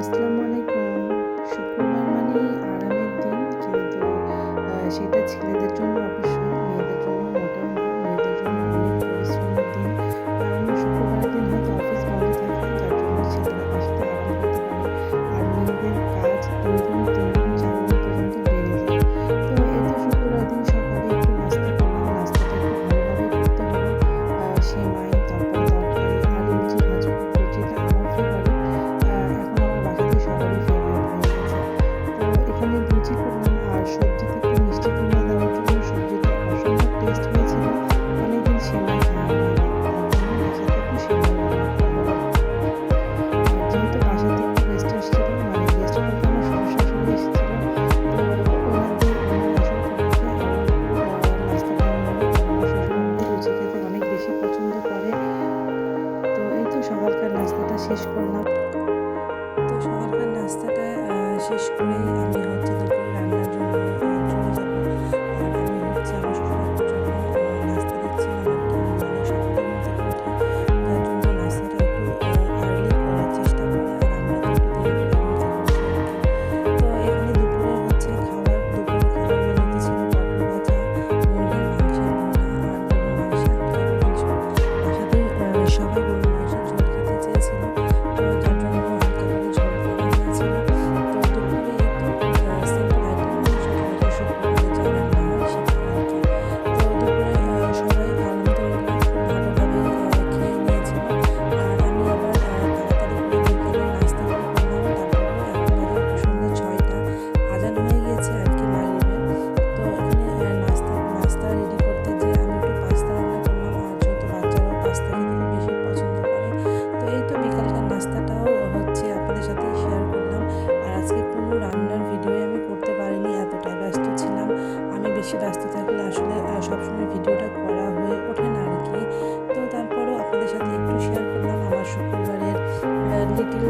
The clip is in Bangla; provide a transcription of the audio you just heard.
আসসালামু আলাইকুম। শুক্রবার মানে আরামের দিন কিন্তু সেটা ছেলেদের জন্য অবশ্য শেষ করলাম। তো সকালকার নাস্তাটা শেষ করে আমি বেশি ব্যস্ত থাকলে আসলে সবসময় ভিডিওটা করা হয়ে ওঠে না আর কি। তো তারপরও আপনাদের সাথে একটু শেয়ার করলাম আমার শুক্রবারের লিটিল